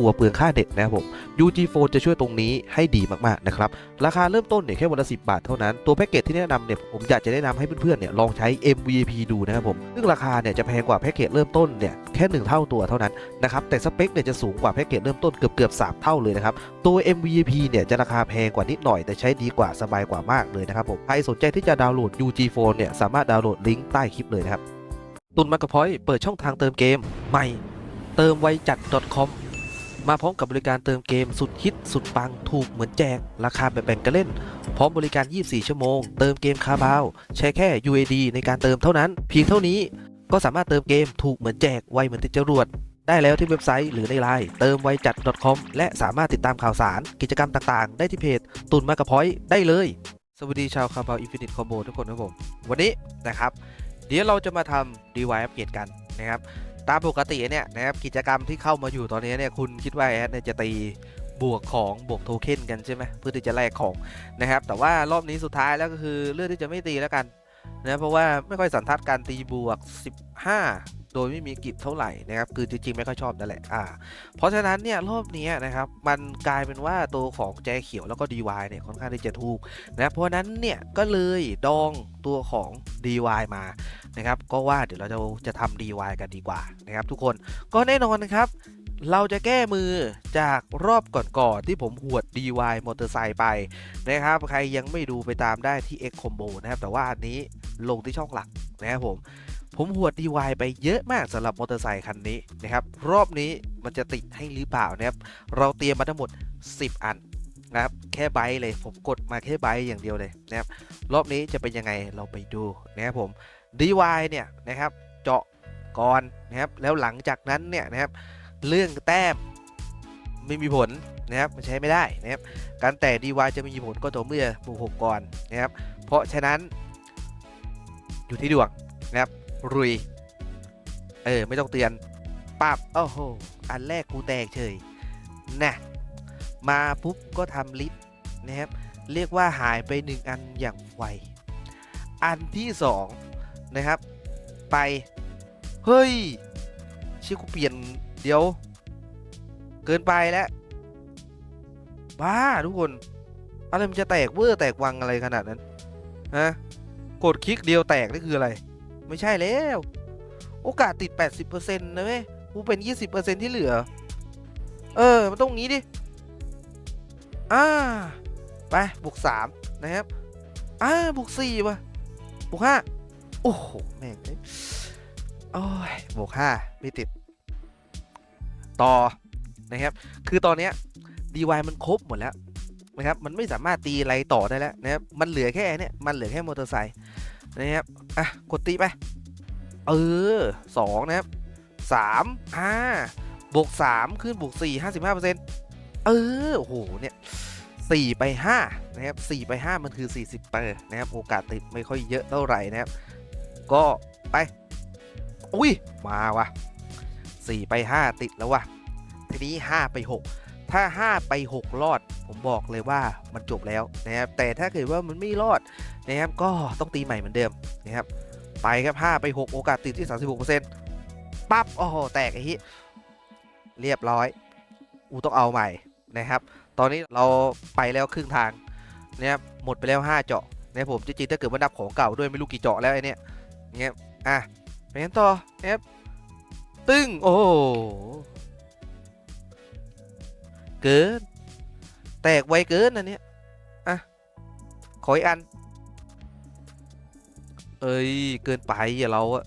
กลัวเปลืองค่าเน็ตนะครับผม UG Phone จะช่วยตรงนี้ให้ดีมากๆนะครับ ราคาเริ่มต้นเนี่ยแค่วันละ 10 บาทเท่านั้น ตัวแพ็กเกจที่แนะนำเนี่ยผมอยากจะแนะนำให้เพื่อนๆเนี่ยลองใช้ MVP ดูนะครับผม ซึ่งราคาเนี่ยจะแพงกว่าแพ็กเกจเริ่มต้นเนี่ยแค่1เท่าตัวเท่านั้นนะครับ แต่สเปคเนี่ยจะสูงกว่าแพ็กเกจเริ่มต้นเกือบเกือบ3เท่าเลยนะครับ ตัว MVP เนี่ยจะราคาแพงกว่านิดหน่อย แต่ใช้ดีกว่าสบายกว่ามากเลยนะครับผม ใครสนใจที่จะดาวน์โหลด UG Phone เนี่ยสามารถดาวน์โหลดลิงก์ใต้คลิปเลยนะครับตุนมากระพอยเปิดช่องทางเติมเกมใหม่เติมไวจัด .com มาพร้อมกับบริการเติมเกมสุดฮิตสุดปังถูกเหมือนแจก ราคาแบบแบ่งกันเล่น พร้อมบริการ 24 ชั่วโมง เติมเกมคาบาว ใช้แค่ UAD ในการเติมเท่านั้น เพียงเท่านี้ก็สามารถเติมเกมถูกเหมือนแจกไวเหมือนติดจรวด ได้แล้วที่เว็บไซต์หรือในไลน์เติมไวจัด .com และสามารถติดตามข่าวสาร กิจกรรมต่างๆ ได้ที่เพจตุนมากระพอยได้เลย สวัสดีชาวคาบาวอินฟินิตคอมโบทุกคนครับผมวันนี้นะครับ เดี๋ยวเราจะมาทำ DIY อัปเกรดกันนะครับ ตามปกติเนี่ยนะครับกิจกรรมที่เข้ามาอยู่ตอนนี้เนี่ยคุณคิดว่าแอดเนี่ยจะตีบวกของบวกโทเค็นกันใช่ไหมเพื่อที่จะแลกของนะครับ แต่ว่ารอบนี้สุดท้ายแล้วก็คือเลือกที่จะไม่ตีแล้วกันนะเพราะว่าไม่ค่อยสันทัดการตีบวก 15 โดยไม่มีกิจเท่าไหร่นะครับคือจริงๆไม่ค่อยชอบนั่นแหละอ่าเพราะฉะนั้นเนี่ยรอบนี้นะครับมันกลายเป็นว่าตัวของแจเขียวแล้วก็ DY เนี่ยค่อนข้างที่จะถูกนะเพราะฉะนั้นเนี่ยก็เลยดองตัวของ DY มา นะครับก็ว่าเดี๋ยวเราจะจะทำ DY กันดีกว่านะครับทุกคนก็แน่นอนนะครับ เราจะแก้มือจากรอบก่อนๆที่ผมหวด DY มอเตอร์ไซค์ไปนะครับ ใครยังไม่ดูไปตามได้ที่ X Combo นะครับ แต่ว่าอันนี้ลงที่ช่องหลักนะครับผมผมหวด DY ไปเยอะมากสำหรับมอเตอร์ไซค์คันนี้นะครับ รอบนี้มันจะติดให้หรือเปล่านะครับ เราเตรียมมาทั้งหมด 10 อันนะครับแค่ใบเลยผมกดมาแค่ใบอย่างเดียวเลยนะครับรอบนี้จะเป็นยังไงเราไปดูนะครับผม DY เนี่ยนะครับเจาะก่อนนะครับแล้วหลังจากนั้นเนี่ยนะครับเรื่องแต้มไม่มีผลนะครับมันใช้ไม่ได้นะครับการแต่ DY จะมีผลก็ต่อเมื่อบวกหกก่อนนะครับเพราะฉะนั้นอยู่ที่ดวงนะครับรุยเออไม่ต้องเตือนปับโอ้โหอันแรกกูแตกเฉยนะมาปุ๊บก็ทำลิฟต์นะครับเรียกว่าหายไปหนึ่งอันอย่างไว อันที่สอง นะครับ ไป เฮ้ยชี่ยกูเปลี่ยนเดี๋ยว เกินไปแล้ว บ้าทุกคน อะไรมันจะแตกเวอร์แตกวังอะไรขนาดนั้นฮะกดคลิกเดียวแตกนี่คืออะไร ไม่ใช่แล้ว โอกาสติด 80%นะเว้ยกูเป็น 20%ที่เหลือ เออ มันต้องงี้ดิ อ่า ไปบวก3นะครับ อ่าบวก4ว่ะบวก5 โอ้โห แม่งเอ้ยโอ้ยบวกห้าไม่ติด ต่อนะครับ คือตอนเนี้ย DY มันครบหมดแล้วนะครับ มันไม่สามารถตีอะไรต่อได้แล้วนะครับ มันเหลือแค่เนี้ยมันเหลือแค่มอเตอร์ไซค์นะครับ อะ กดตีไป เออสองนะครับสามอ่าบวกสามขึ้นบวกสี่ห้าสิบห้าเปอร์เซ็นต์เออ โอ้โห เนี่ยสี่ไปห้านะครับสี่ไปห้ามันคือสี่สิบเปอร์นะครับ โอกาสติดไม่ค่อยเยอะเท่าไหร่นะครับ ก็ไป อุ้ย มาวะ4ไป 5 ติดแล้ววะทีนี้ 5 ไป 6 ถ้า 5 ไป 6 รอด ผมบอกเลยว่ามันจบแล้วนะครับ แต่ถ้าเกิดว่ามันไม่รอดนะครับก็ต้องตีใหม่เหมือนเดิมนะครับ ไปครับ 5 ไป 6 โอกาสติดที่ 36%ปั๊บ โอ้โห แตกไอ้ฮิเรียบร้อย อูต้องเอาใหม่นะครับ ตอนนี้เราไปแล้วครึ่งทางนะครับ หมดไปแล้ว 5 เจาะนะผมจริงๆถ้าเกิดว่านับของเก่าด้วยไม่รู้กี่เจาะแล้วไอ้เนี่ย เงี้ยอะไปกันต่อนะครับตึ้งโอ้เกิน แตกไวเกินอันเนี้ยอะขออีกอัน เอ้ย เกินไปอย่าเราอะ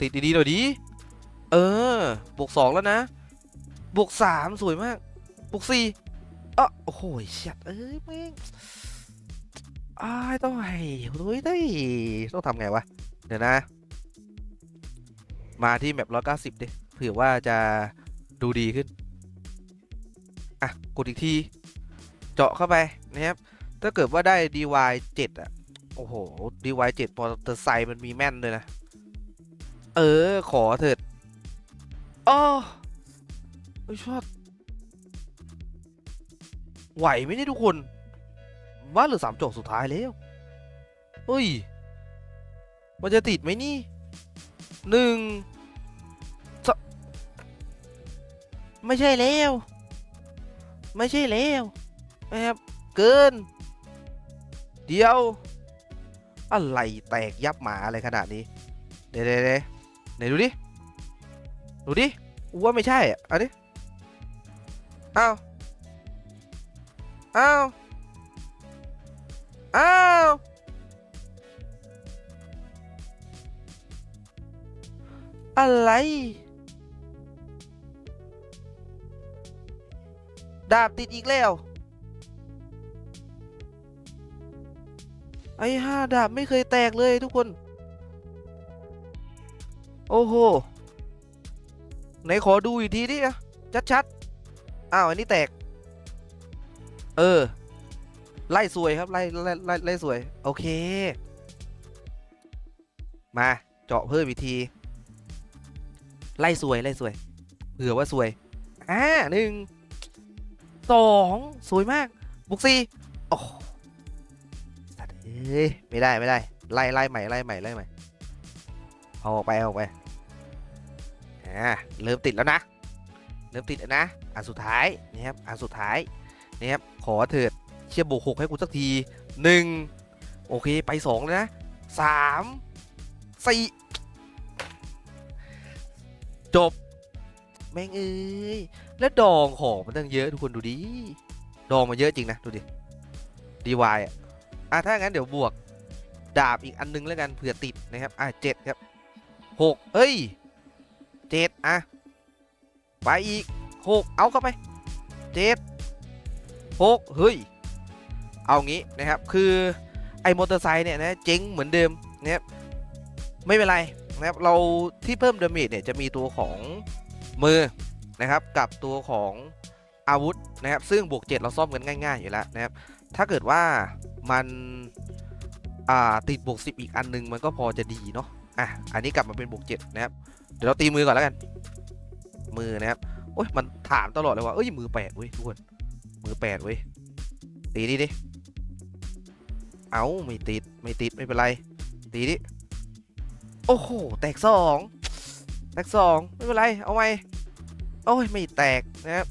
ติดดีๆหน่อยดิเออบวกสองแล้วนะบวกสามสวยมากบวกสี่อะโอ้โหชัดเอ้ยแม่ง อ้ายต้องไห้โอ้ยได้ต้องทำไงวะ เดี๋ยวนะ มาที่แมปร้อยเก้าสิบดิเผื่อว่าจะดูดีขึ้น อะ กดอีกที เจาะเข้าไปนะครับ ถ้าเกิดว่าได้ DY 7อะ โอ้โหดีวายเจ็ดมอเตอร์ไซค์มันมีแม่นเลยนะ เออ ขอเถิดอ๋อไอ้ยชอบไหวไหมเนี่ยทุกคน ว่าเหลือสามจอกสุดท้ายแล้วเฮ้ย มันจะติดไหมนี่หนึ่งไม่ใช่แล้ว ไม่ใช่แล้วนะครับ เกิน เดียว อะไรแตกยับหมาอะไรขนาดนี้ เดี๋ยวเดี๋ยวเดี๋ยวไหนดูดิ ดูดิกูว่าไม่ใช่อะอันนี้อ้าวอ้าว อ้าวอะไร ดาบติดอีกแล้ว ไอ้ห้าดาบไม่เคยแตกเลยทุกคน โอ้โห ไหนขอดูอีกทีดิอะชัดๆ อ้าว อันนี้แตก เออ ไล่สวยครับไล่ไล่ไล่ไล่สวย โอเค มาเจาะเพิ่มอีกที ไล่สวยไล่สวยเผื่อว่าสวยอ่าหนึ่งสองสวยมาก บุกซีโอ้สัตว์เอ้ยไม่ได้ไม่ได้ ไล่ไล่ใหม่ไล่ใหม่ไล่ใหม่เอาออกไปเอาออกไปอ่าเริ่มติดแล้วนะ เริ่มติดแล้วนะอันสุดท้ายนะครับอันสุดท้ายนะครับขอเถิด เชียบวกหกให้กูสักทีหนึ่งโอเคไปสองเลยนะสามสี่จบ แม่งเอ้ยแล้วดองของมันตั้งเยอะทุกคนดูดิดองมาเยอะจริงนะ ดูดิดีวายอะอะถ้างั้นเดี๋ยวบวกดาบอีกอันนึงแล้วกันเผื่อติดนะครับอะเจ็ดครับหกเอ้ยเจ็ดอะไปอีกหกเอาเข้าไปเจ็ดหกเฮ้ย เอางี้นะครับคือไอ้มอเตอร์ไซค์เนี่ยนะเจ๊งเหมือนเดิมนะครับไม่เป็นไรนะครับเราที่เพิ่มดาเมจเนี่ยจะมีตัวของมือนะครับกับตัวของอาวุธนะครับซึ่งบวก7เราซ่อมกันง่ายๆอยู่แล้วนะครับถ้าเกิดว่ามันติดบวก10 อีกอันนึงมันก็พอจะดีเนาะอะอันนี้กลับมาเป็นบวก7นะครับเดี๋ยวเราตีมือก่อนแล้วกัน มือนะครับโอ้ยมันถามตลอดเลยว่าเอ้ยมือแปดเว้ยทุกคนมือแปดเว้ยตีดิดิ เอาไม่ติดไม่ติดไม่เป็นไรตีดิโอ้โหแตกสองแตกสองไม่เป็นไรเอาไหมโอ้ยไม่แตกนะครับ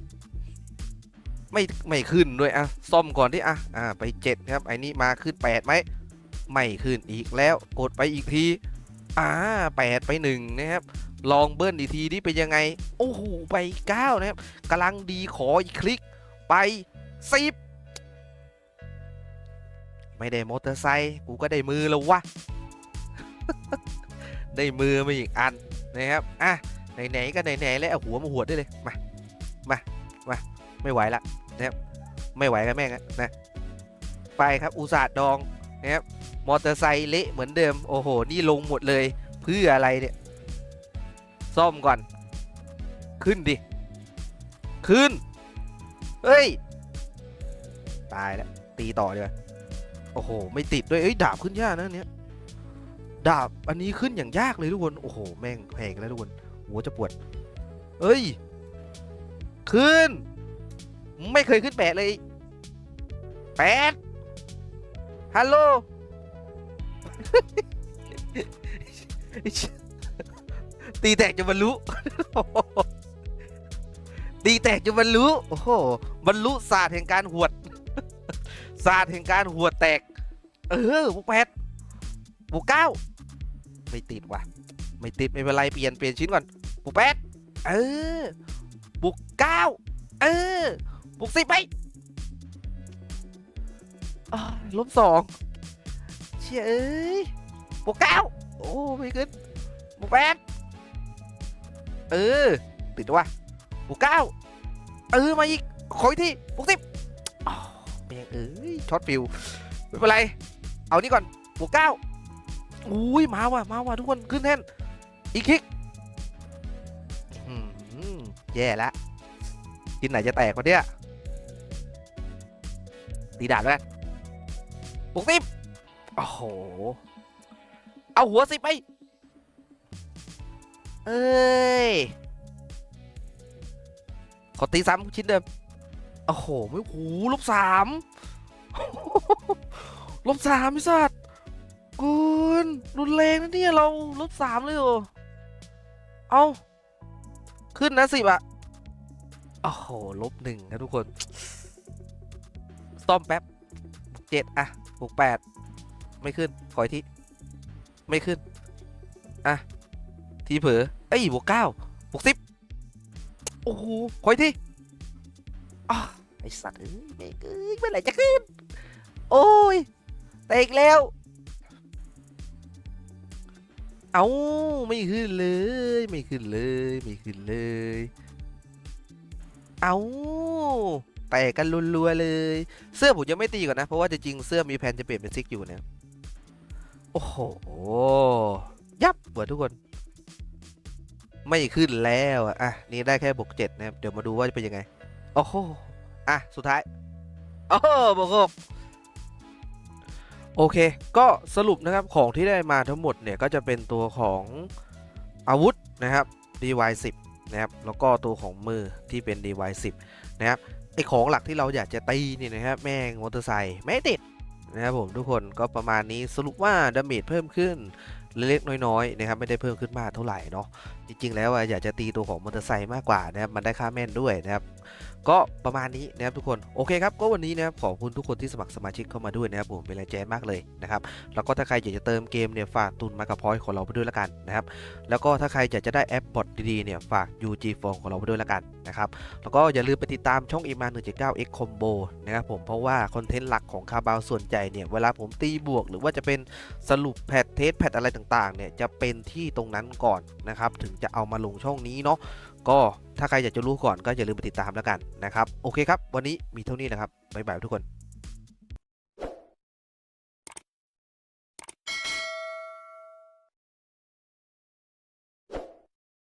ไม่ไม่ขึ้นด้วยอะซ่อมก่อนที่อะอ่าไปเจ็ดครับไอ้นี่มาขึ้นแปดไหมไม่ขึ้นอีกแล้วกดไปอีกทีอ่าแปดไปหนึ่งนะครับลองเบิ้ลอีกทีนี่เป็นยังไง โอ้โหไปเก้านะครับกำลังดีขออีกคลิกไปสิบ ไม่ได้มอเตอร์ไซค์กูก็ได้มือแล้ววะ ได้มือมาอีกอันนะครับอะไหนๆก็ไหนๆแล้วเอาหัวมาหวดได้เลยมามามาไม่ไหวละนะครับไม่ไหวกันแม่งนะไปครับอุตสาห์ดองนะครับมอเตอร์ไซค์เละเหมือนเดิมโอ้โหนี่ลงหมดเลยเพื่ออะไรเนี่ยซ่อมก่อน ขึ้นดิ ขึ้น เฮ้ย ตายแล้ว ตีต่อดีกว่า โอ้โห ไม่ติดด้วย เอ้ย ดาบขึ้นยากนะเนี้ย ดาบอันนี้ขึ้นอย่างยากเลยทุกคน โอ้โห แม่งแพงแล้วทุกคน หัวจะปวด เอ้ย ขึ้น ไม่เคยขึ้นแปดเลยแปดฮัลโหลตีแตกจะบรรลุ ตีแตกจะบรรลุ โอ้โห บรรลุศาสตร์แห่งการหวด ศาสตร์แห่งการหัวแตก เออบวกแปดบวกเก้าไม่ติดว่ะ ไม่ติดไม่เป็นไร เปลี่ยนเปลี่ยนชิ้นก่อนบวกแปดเออบวกเก้าเออบวกสิบไปอ้าวลบสองเชี่ยเอ้ยบวกเก้าโอ้ไม่ขึ้นบวกแปดเออ ติดว่ะบวกเก้าเออ มาอีกขออีกทีบวกสิบ แม่งเอ้ยช็อตฟิวไม่เป็นไร เอานี่ก่อนบวกเก้าอุ้ยมาว่ะมาว่ะทุกคนขึ้นแท่นอีกคลิกแย่แล้วกินไหนจะแตกวะเนี่ยตีดาบแล้วกันบวกสิบโอ้โห เอาหัวสิไปเอ้ย ขอตีซ้ำชิ้นเดิม โอ้โหไม่หูลบสามลบสามพี่สัตว์คุณรุนแรงนะเนี่ยเราลบสามเลยเหรอเอาขึ้นนะสิบอะโอ้โหลบหนึ่งนะทุกคนซ่อมแป๊บบวกเจ็ดอะบวกแปดไม่ขึ้น ขออีกทีไม่ขึ้น อะ ทีเผลอเอ้ยบวกเก้าบวกสิบโอ้โหขออีกทีอะ ไอสัตว์เอ้ยแม่งเอ้ยเมื่อไหร่จะขึ้น โอ้ยแตกแล้ว เอาไม่ขึ้นเลย ไม่ขึ้นเลย ไม่ขึ้นเลย เอาแตกกันรัวๆเลย เสื้อผมยังไม่ตีก่อนนะ เพราะว่าจริงๆเสื้อมีแผนจะเปลี่ยนเป็นซิกอยู่เนี่ย โอ้โห ยับเปิดทุกคน ไม่ขึ้นแล้วอะอะ นี่ได้แค่บวกเจ็ดนะครับ เดี๋ยวมาดูว่าจะเป็นยังไง โอ้โห อะ สุดท้าย โอ้โหบวกหกโอเค ก็สรุปนะครับของที่ได้มาทั้งหมดเนี่ยก็จะเป็นตัวของอาวุธนะครับ DY10 นะครับ แล้วก็ตัวของมือที่เป็น DY10 นะครับไอของหลักที่เราอยากจะตีนี่นะครับแม่งมอเตอร์ไซค์ไม่ติดนะครับผมทุกคนก็ประมาณนี้สรุปว่าดาเมจเพิ่มขึ้นเล็กๆน้อยๆนะครับไม่ได้เพิ่มขึ้นมากเท่าไหร่เนาะจริงๆแล้วอะอยากจะตีตัวของมอเตอร์ไซค์มากกว่านะครับมันได้ค่าแม่นด้วยนะครับ ก็ประมาณนี้นะครับทุกคนโอเคครับก็วันนี้นะครับขอบคุณทุกคนที่สมัครสมาชิกเข้ามาด้วยนะครับผมเป็นแรงใจมากเลยนะครับแล้วก็ถ้าใครอยากจะเติมเกมเนี่ยฝากตุนมากับพอยของเราไปด้วยละกันนะครับแล้วก็ถ้าใครอยากจะได้แอปบอทดีๆเนี่ยฝาก UG p h o n e ของเราไปด้วยละกันนะครับแล้วก็อย่าลืมไปติดตามช่อง e m a 179 X Combo นะครับผมเพราะว่าคอนเทนต์หลักของคาบาวส่วนใหญ่เนี่ยเวลาผมตีบวก หรือว่าจะเป็นสรุปแพทเทสแพทอะไรต่างๆเนี่ยจะเป็นที่ตรงนั้นก่อนนะครับถึงจะเอามาลงช่องนี้เนาะก็ ถ้าใครอยากจะรู้ก่อนก็อย่าลืมไปติดตามแล้วกันนะครับ โอเคครับ วันนี้มีเท่านี้นะครับบ๊ายบายทุกคน